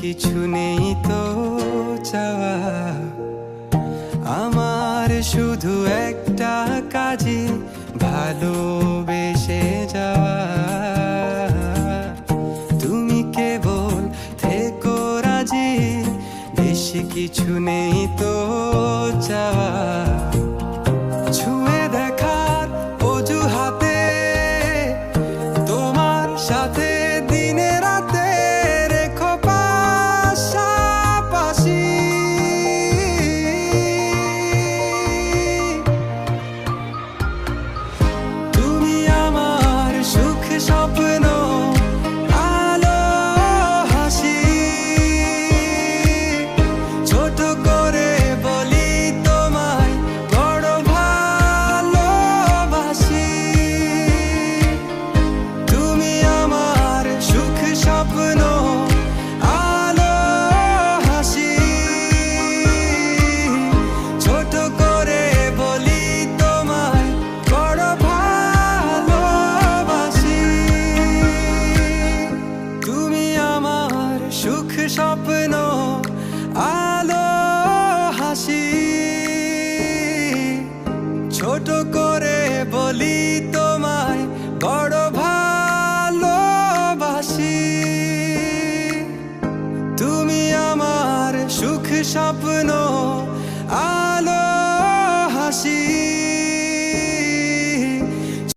কিছু নেই তো চাওয়া। আমার শুধু একটা কাজে ভালোবেসে যাওয়া। তুমি কেবল থেকো রাজি, বেশি কিছু নেই তো চাওয়া। ছুঁয়ে দেখার অজুহাতে তোমার সাথে স্বপ্ন আলো হাসি ছোট করে বলি তোমায়, বড় ভালোবাসি। তুমি আমার সুখ স্বপ্ন আলো হাসি